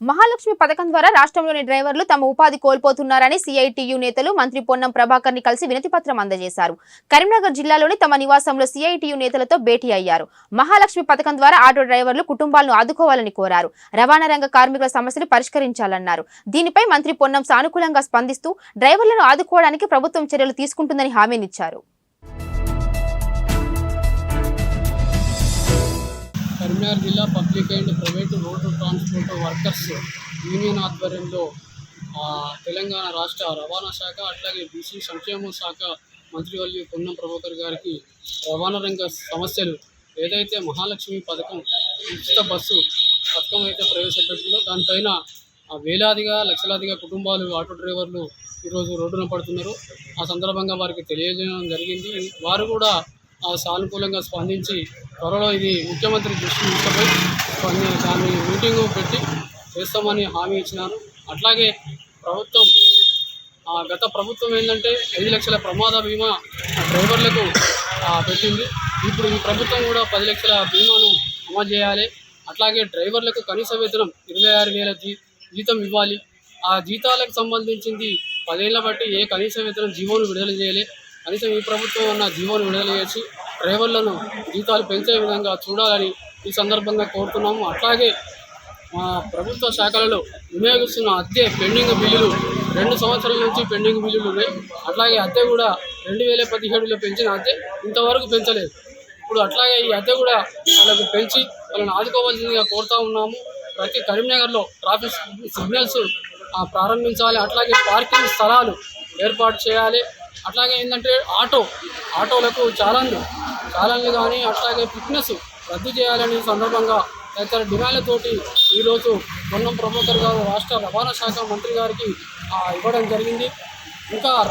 మహాలక్ష్మి పథకం ద్వారా రాష్ట్రంలోని డ్రైవర్లు తమ ఉపాధి కోల్పోతున్నారని సిఐటియు నేతలు మంత్రి పొన్నం ప్రభాకర్ని కలిసి వినతి పత్రం అందజేశారు. కరీంనగర్ జిల్లాలోని తమ నివాసంలో సిఐటియు నేతలతో భేటీ అయ్యారు. మహాలక్ష్మి పథకం ద్వారా ఆటో డ్రైవర్లు కుటుంబాలను ఆదుకోవాలని కోరారు. రవాణా రంగ కార్మికుల సమస్యలు పరిష్కరించాలన్నారు. దీనిపై మంత్రి పొన్నం సానుకూలంగా స్పందిస్తూ డ్రైవర్లను ఆదుకోవడానికి ప్రభుత్వం చర్యలు తీసుకుంటుందని హామీనిచ్చారు. కరీంనగర్ జిల్లా public and private road transport workers union ఆధ్వర్యంలో తెలంగాణ రాష్ట్ర రవాణా శాఖ అట్లాగే బీసీ సంక్షేమ శాఖ మంత్రివర్యులు పొన్నం ప్రభాకర్ గారికి రవాణా రంగ సమస్యలు ఏదైతే మహాలక్ష్మి పథకం ఉచిత బస్సు పథకం అయితే ప్రవేశపెట్టిందో దానిపైన వేలాదిగా లక్షలాదిగా కుటుంబాలు ఆటో డ్రైవర్లు ఈరోజు రోడ్డున పడుతున్నారు. ఆ సందర్భంగా వారికి తెలియజేయడం జరిగింది. వారు కూడా సానుకూలంగా స్పందించి త్వరలో ఇది ముఖ్యమంత్రి దృష్టికి తీసుకుపోయి కొన్ని దాన్ని మీటింగు పెట్టి చేస్తామని హామీ ఇచ్చినారు. అట్లాగే ప్రభుత్వం గత ప్రభుత్వం ఏంటంటే ఐదు లక్షల ప్రమాద బీమా ఆ, డ్రైవర్లకు పెట్టింది. ఇప్పుడు ఈ ప్రభుత్వం కూడా పది లక్షల బీమాను అమలు చేయాలి. అట్లాగే డ్రైవర్లకు కనీస వేతనం ఇరవై ఆరు వేల జీ జీతం ఇవ్వాలి. ఆ జీతాలకు సంబంధించింది పదేళ్ళ బట్టి ఏ కనీస వేతనం జీవోను విడుదల చేయాలి. కనీసం ఈ ప్రభుత్వం ఉన్న జీవోను విడుదల చేసి డ్రైవర్లను జీతాలు పెంచే విధంగా చూడాలని ఈ సందర్భంగా కోరుతున్నాము. అట్లాగే మా ప్రభుత్వ శాఖలలో వినియోగిస్తున్న అద్దె పెండింగ్ బిల్లులు రెండు సంవత్సరాల నుంచి పెండింగ్ బిల్లులు ఉన్నాయి. అట్లాగే అద్దె కూడా రెండు వేల పదిహేడులో పెంచిన అద్దె ఇంతవరకు పెంచలేదు. ఇప్పుడు అట్లాగే ఈ అద్దె కూడా వాళ్ళకు పెంచి వాళ్ళని ఆదుకోవాల్సిందిగా కోరుతా ఉన్నాము. ప్రతి కరీంనగర్లో ట్రాఫిక్ సిగ్నల్స్ ప్రారంభించాలి. అట్లాగే పార్కింగ్ స్థలాలు ఏర్పాటు చేయాలి. అట్లాగే ఏంటంటే ఆటో ఆటోలకు చాలన్లు చాలన్లు కానీ అట్లాగే ఫిట్నెస్ రద్దు చేయాలని సందర్భంగా తదితర డిమాండ్లతోటి ఈరోజు పొన్నం ప్రభాకర్ గారు రాష్ట్ర రవాణా శాఖ మంత్రి గారికి ఇవ్వడం జరిగింది. ఇంకా